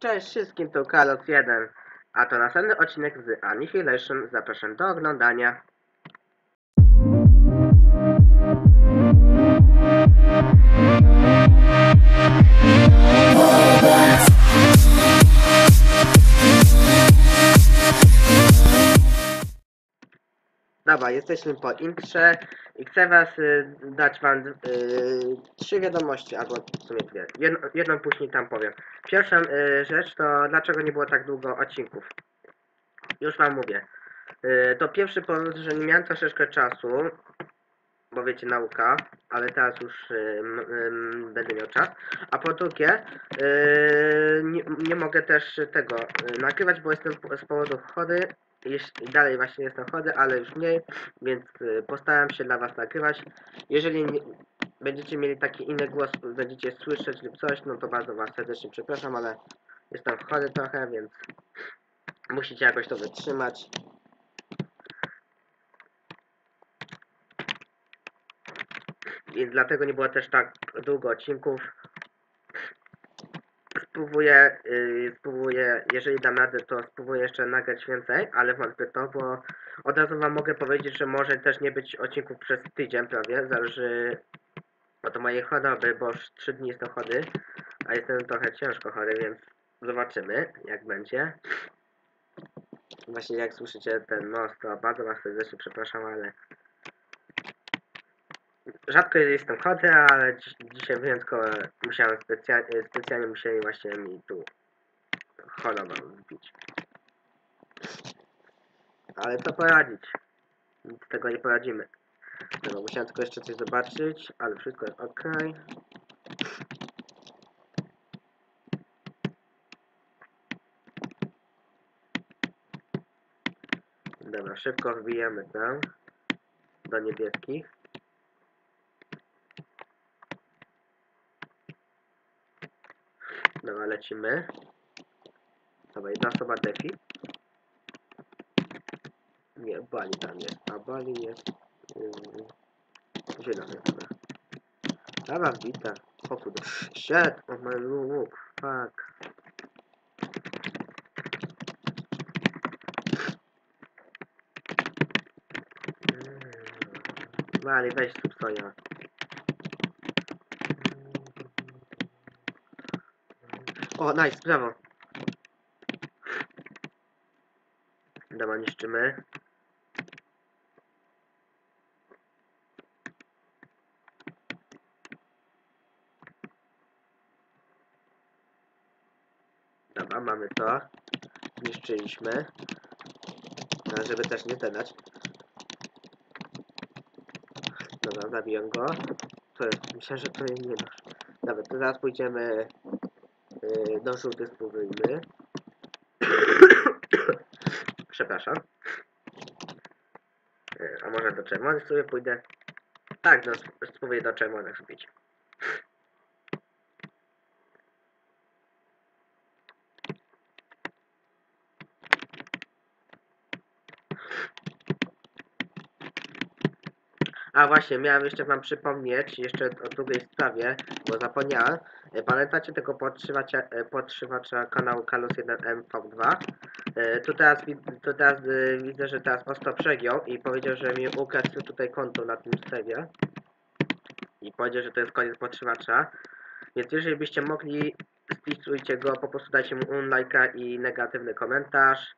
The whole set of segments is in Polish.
Cześć wszystkim, to Kalos 1, a to następny odcinek z Annihilation. Zapraszam do oglądania. Dobra, jesteśmy po intrze i chcę was y, dać wam y, trzy wiadomości, albo w sumie dwie. Jedno, jedną później tam powiem. Pierwsza y, rzecz to dlaczego nie było tak długo odcinków. Już wam mówię. Y, to pierwszy powód, że nie miałem troszeczkę czasu, bo wiecie, nauka, ale teraz już y, m, ym, będę miał czas. A po drugie, y, nie, nie mogę też tego y, nagrywać, bo jestem z powodu chory. Jeśli, dalej właśnie jestem chory, ale już mniej, więc y, postaram się dla was nagrywać. Jeżeli nie, będziecie mieli taki inny głos, będziecie słyszeć lub coś, no to bardzo was serdecznie przepraszam, ale jestem chory trochę, więc musicie jakoś to wytrzymać. I dlatego nie było też tak długo odcinków. Spróbuję, yy, spróbuję, jeżeli dam radę, to spróbuję jeszcze nagrać więcej, ale wątpię to, bo od razu wam mogę powiedzieć, że może też nie być odcinków przez tydzień prawie, zależy od mojej choroby, bo już 3 dni jestem chory, a jestem trochę ciężko chory, więc zobaczymy, jak będzie. Właśnie jak słyszycie ten nos, to bardzo was serdecznie przepraszam, ale rzadko jestem chory, ale dzi dzisiaj wyjątkowo musiałem specjalnie, specjalnie musieli właśnie mi tu chorobę wbić. Ale co poradzić? Nic tego nie poradzimy. Dobra, musiałem tylko jeszcze coś zobaczyć, ale wszystko jest ok. Dobra, szybko wbijamy tam do niebieskich. Dobra, lecimy. Dobra, jedna osoba defi. Nie, Bali tam jest, a Bali jest yy, zielony, dobra. Dobra, wbita. O kurde. Shit, oh my look, fuck. Mm. Bali, weź subsoja. O, nice, brawo. Dobra, niszczymy. Dobra, mamy to. Zniszczyliśmy. No, żeby też nie zadać. Dobra, zabiję go. To myślę, że to nie nasz. Dobra, to teraz pójdziemy do żółtych spróbujmy. Przepraszam. Yy, a może do czerwonych sobie pójdę? Tak, no, sp- spróbuję do czerwonych zbić. A właśnie, miałem jeszcze wam przypomnieć jeszcze o drugiej sprawie, bo zapomniałem. E, Pamiętacie tego podtrzymacza, e, podtrzymacza kanału Kalos 1MV2? E, Tu teraz, tu teraz widzę, że teraz ostro przegiął i powiedział, że mi ukradł tutaj konto na tym serwie. I powiedział, że to jest koniec podtrzymacza. Więc jeżeli byście mogli, spisujcie go, po prostu dajcie mu un lajka i negatywny komentarz.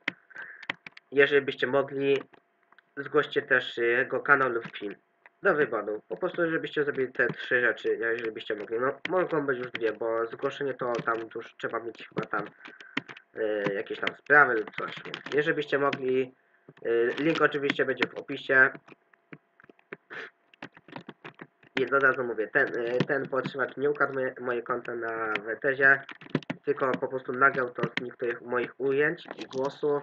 Jeżeli byście mogli, zgłoście też jego kanał lub film do wyboru. Po prostu, żebyście zrobili te trzy rzeczy, jeżeli byście mogli. No, mogą być już dwie, bo zgłoszenie to tam już trzeba mieć chyba tam y, jakieś tam sprawy lub coś. Więc jeżeli byście mogli, y, link oczywiście będzie w opisie. I od razu mówię, ten, y, ten podtrzymacz nie ukradł moje, moje konto na Wetezie, tylko po prostu nagrał to z niektórych moich ujęć i głosu.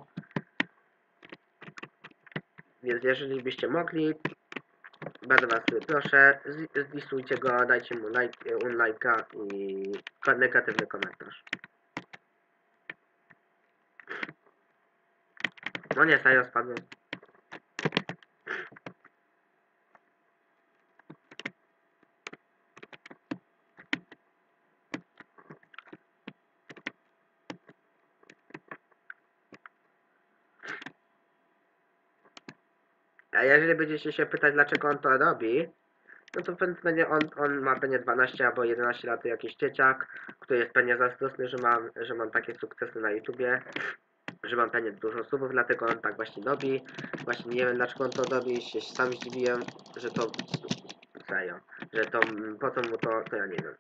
Więc jeżeli byście mogli, bardzo was proszę, zlistujcie go, dajcie mu like, un i negatywny komentarz. No nie, serio spadłem. A jeżeli będziecie się pytać, dlaczego on to robi, no to pewnie on, on ma pewnie 12 albo 11 lat, jakiś dzieciak, który jest pewnie zazdrosny, że mam, że mam takie sukcesy na YouTubie, że mam pewnie dużo subów, dlatego on tak właśnie robi. Właśnie nie wiem, dlaczego on to robi, się sam zdziwiłem, że to... Serio, że to, po co mu to, to ja nie wiem.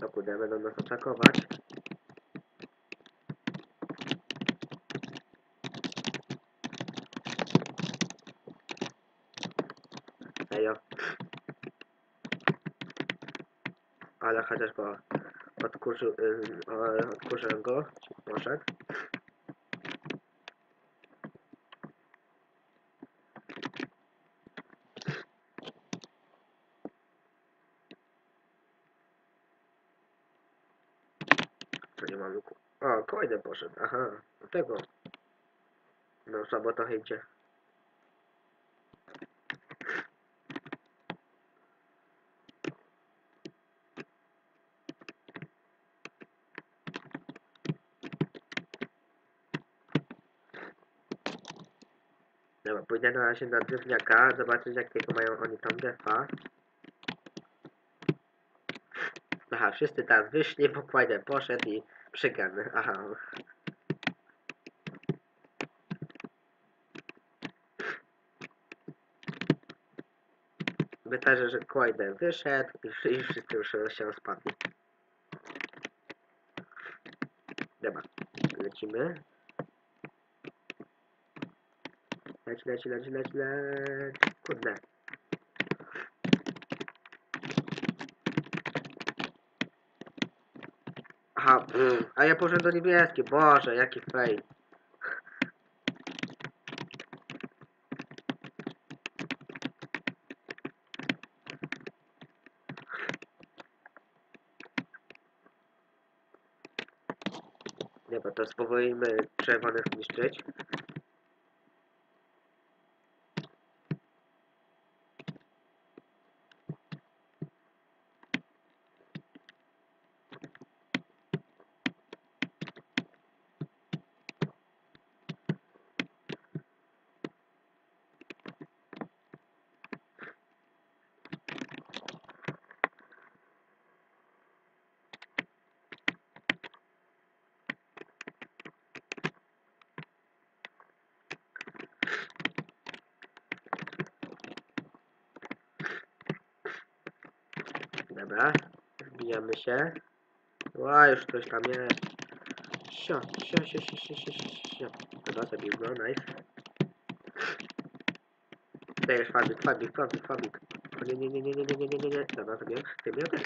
To kurde, będą nas atakować. Serio. Ale chociaż go odkurzył, y, o, odkurzyłem go, poszedł. To nie mam luku. O, kolejny poszedł, aha, do tego. No, słabo to idzie. Dobra, pójdę na razie na drewniaka, zobaczyć jakiego mają oni tam defa. Aha, wszyscy teraz wyszli, bo Kłajder poszedł i przygan. Aha. Wystarczy, że Kłajder wyszedł i, i wszyscy już się spadli. Dobra, lecimy. Leć, leć, leć, leć, leć. Kurde. Aha, mm, a ja poszedłem do niebieskiej. Boże, jaki fej. Dobra, to spróbujmy czerwonych zniszczyć. Dobra, wbijamy się. Ła, już ktoś tam jest. Sio, sio, sio, sio, sio, sio, sio. Dobra, zabił go, nice. Dajesz fabik, fabik, fabik. O nie, nie, nie, nie, nie, nie, nie, nie, nie, nie. Dobra, zabiłem. Ty miał też.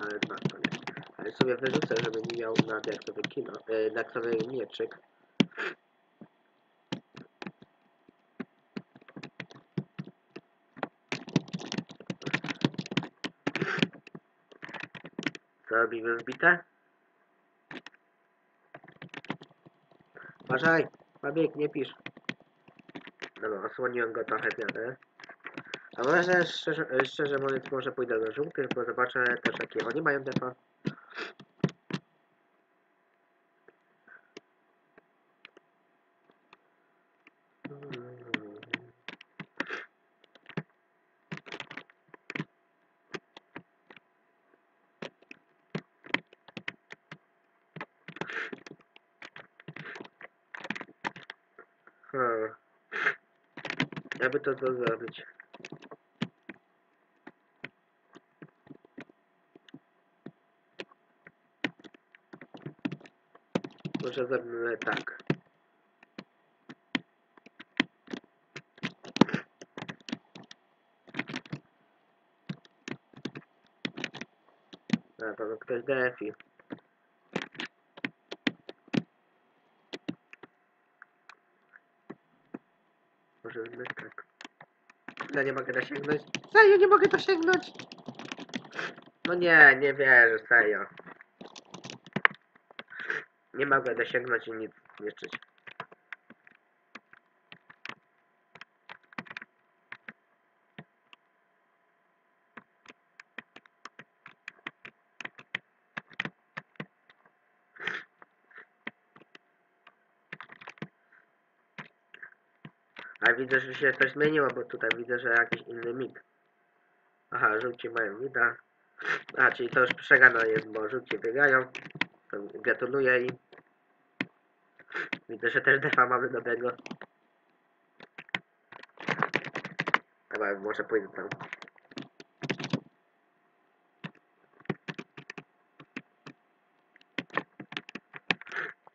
Ale dwa, to nie. Ale sobie wyrzucę, żeby nie miał na deksowy kino, e, deksowy mieczyk. Co robimy wbite? Uważaj! Fabik, nie pisz. Dobra, osłoniłem go trochę wiadę. A może szczerze, szczerze mówiąc, może pójdę do żółtych, bo zobaczę też jakie oni mają defa. Jakby to to zrobić? Może zrobimy tak. A, to ktoś defi. Może tak. Ja nie mogę dosięgnąć. Serio, nie mogę dosięgnąć! No nie, nie wierzę, serio. Nie mogę dosięgnąć i nic zniszczyć. A widzę, że się coś zmieniło, bo tutaj widzę, że jakiś inny mit. Aha, żółci mają mida. A, czyli to już przegadane jest, bo żółci biegają. Gratuluję im. Widzę, że też defa mamy dobrego. Chyba może pójdę tam.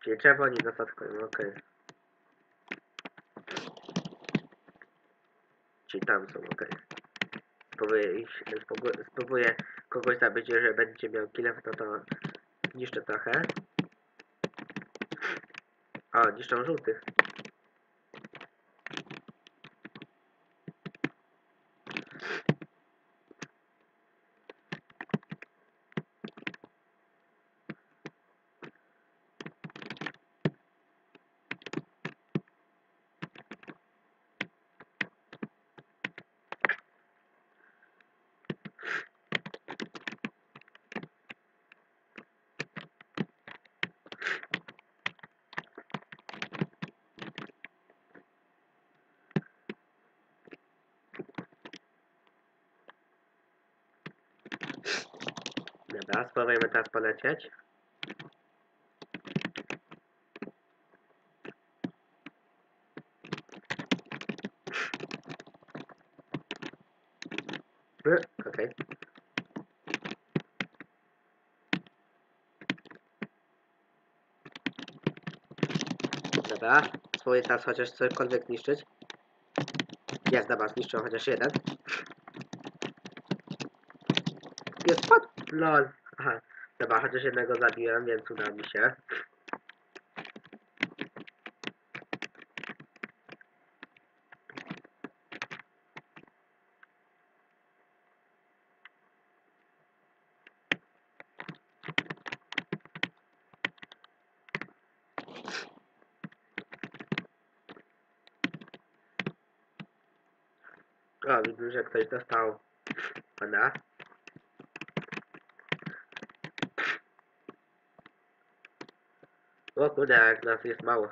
Czyli czerwoni dostatkują, okej. Czyli tam są, okej. Spróbuję ich, spróbuję, kogoś zabić, jeżeli będzie miał kill, no to niszczę trochę. O, niszczą żółtych. Dobra, spróbujmy teraz polecieć. Y, Okej. Dobra, spróbuję teraz chociaż cokolwiek niszczyć. Jest, dobra, zniszczyłem chociaż jeden. Jest pod... lol. Aha, dobra, chociaż jednego zabiłem, więc uda mi się. O, widzę, że ktoś dostał pana. O kurde, jak nas jest mało.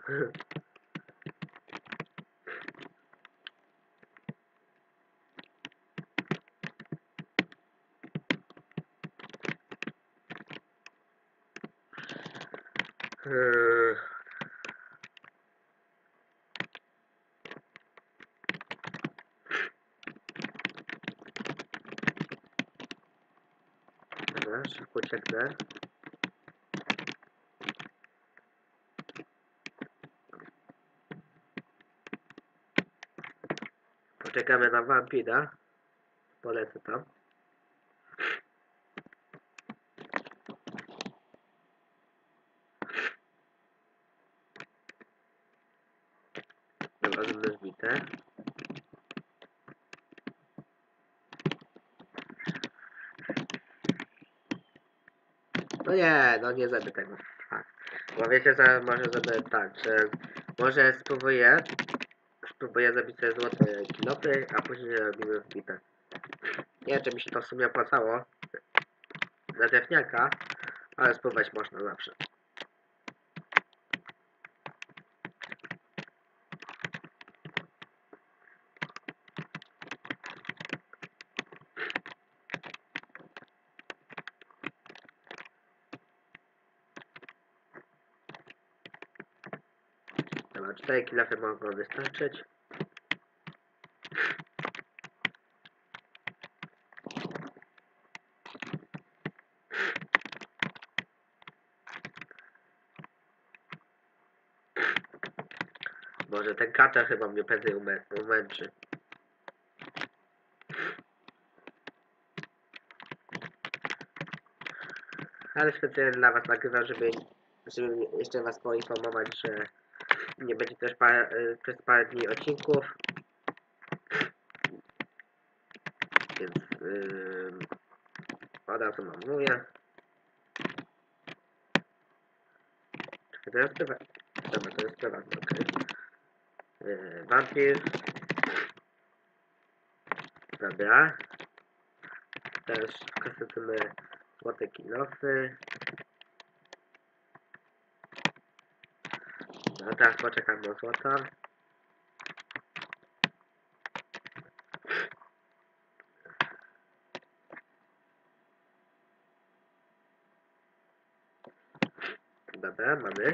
Dobra, szybko. Poczekamy na wampira. Polecę tam. Dobra, będę zbite. No nie, no nie zrobię tego. A, bo wiecie co, może zrobię tak, że może spróbuję spróbuję zrobić sobie złote kilopy, a później robimy wbite. Nie wiem, czy mi się to w sumie opłacało za defniaka, ale spróbować można zawsze. Dobra, 4 kilofy mogą wystarczyć. Może ten kacza chyba mnie prędzej umę umęczy. Ale specjalnie dla was nagrywam, żeby, żeby jeszcze was poinformować, że nie będzie też parę, przez parę dni odcinków. Więc yy, od razu wam mówię. Czekaj, to jest prywatne. Dobra, to jest prywatne, okej. Yy, E, wampir. Dobra. No, teraz kasetujemy złote kilosy. No teraz poczekam na złota. Dobra, mamy.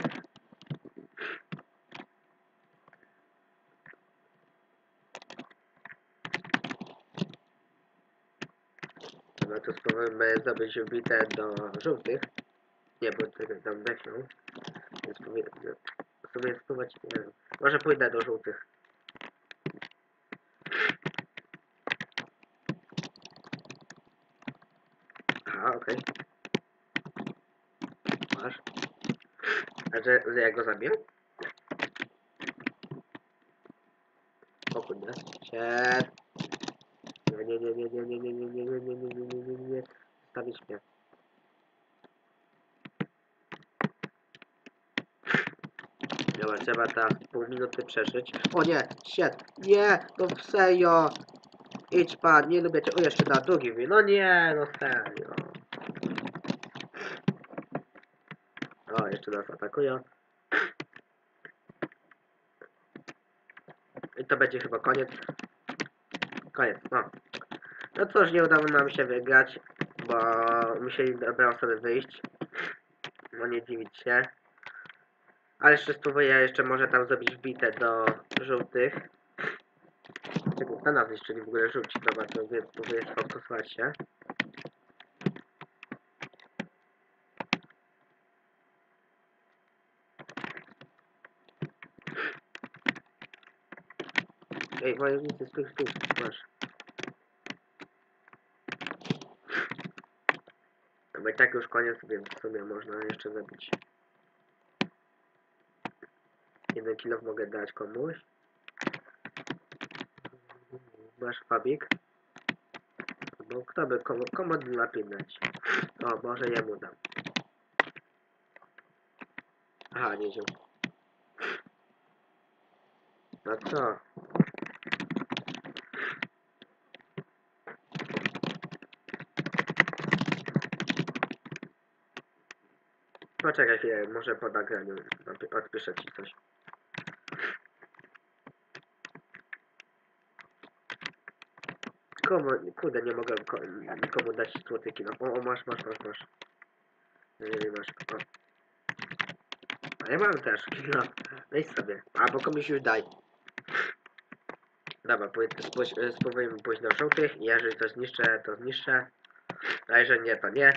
Dobra, to spróbujemy zdobyć wbite do żółtych. Nie, bo tego tam weźmą. Więc spróbuję, spróbuję spróbować, nie wiem. Może pójdę do żółtych. Aha, okej. Masz. A że, że ja go zabiję? O kurde. Shit. Nie, nie, nie, nie, nie, nie, nie, nie, nie, nie, nie, nie, nie, nie, nie. Stawić mnie. Dobra, trzeba ta pół minuty przeżyć. O nie, shit, nie, no serio. Idź pan, nie lubię cię. O, jeszcze na drugi wi- No nie, no serio. O, jeszcze nas atakują. I to będzie chyba koniec. Koniec, no. No cóż, nie udało nam się wygrać, bo musieli dobre osoby wyjść. No nie dziwić się. Ale jeszcze spróbuję jeszcze może tam zrobić wbite do żółtych. Czego na nas nie w ogóle żółci, dobra, to spróbuję sfokusować się. Ej, wojownicy, stój, stój, masz. Bo i tak już koniec, więc w sumie można jeszcze zabić. Jeden kilo mogę dać komuś. Masz fabik. Bo kto by komu, komu lepiej? O, może jemu dam. Aha, nie wziął. No co? Poczekaj chwilę, może po nagraniu odpiszę ci coś. Komu, kurde, nie mogę ko nikomu dać złotyki, no. O, o, masz, masz, masz, masz. Nie, nie, masz, o. A ja mam też, no. Weź sobie, albo komuś już daj. Dobra, spróbujmy pójść do żółtych jeżeli to zniszczę, to zniszczę. A jeżeli nie, to nie.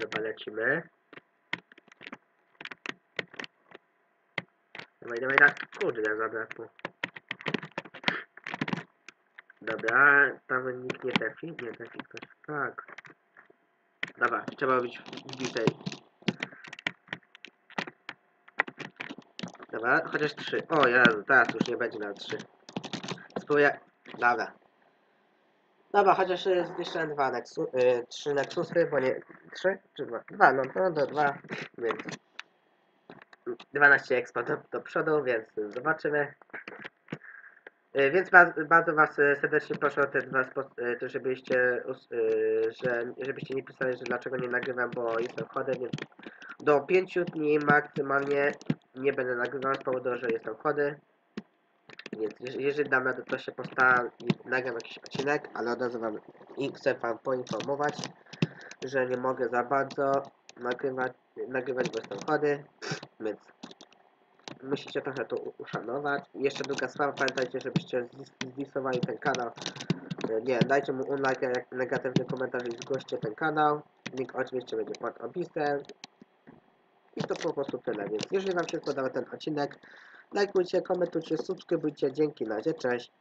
Dobra, lecimy. Dawaj, dawaj, dawaj. Kurde, zabrakło. Dobra, tam nikt nie trafi. Nie trafi ktoś. Tak. Dobra, trzeba być wbitej. Dobra, chociaż trzy. O Jezu, teraz już nie będzie na trzy. Spróbuję. Dobra. Dobra, chociaż y, zniszczyłem dwa Nexu, y, trzy Nexusy, bo nie... Trzy? Czy dwa? Dwa, no to do dwa, więc... 12 expo do, do przodu, więc zobaczymy. Y, Więc bardzo, bardzo Was serdecznie proszę o te dwa spo- y, to żebyście, us- y, że, żebyście nie pisali, że dlaczego nie nagrywam, bo jestem chory, więc do 5 dni maksymalnie nie będę nagrywał z powodu, że jestem chory. Więc jeż- jeżeli dam radę, to się postaram i nagram jakiś odcinek, ale od razu wam i chcę wam poinformować, że nie mogę za bardzo nagrywać, nagrywać bo jestem więc musicie trochę to uszanować. Jeszcze druga sprawa, pamiętajcie, żebyście zdis- zdisowali ten kanał. Nie, dajcie mu unlike, jak negatywny komentarz i zgłoście ten kanał. Link oczywiście będzie pod opisem. I to po prostu tyle, więc jeżeli wam się podoba ten odcinek, lajkujcie, komentujcie, subskrybujcie. Dzięki, na razie, cześć.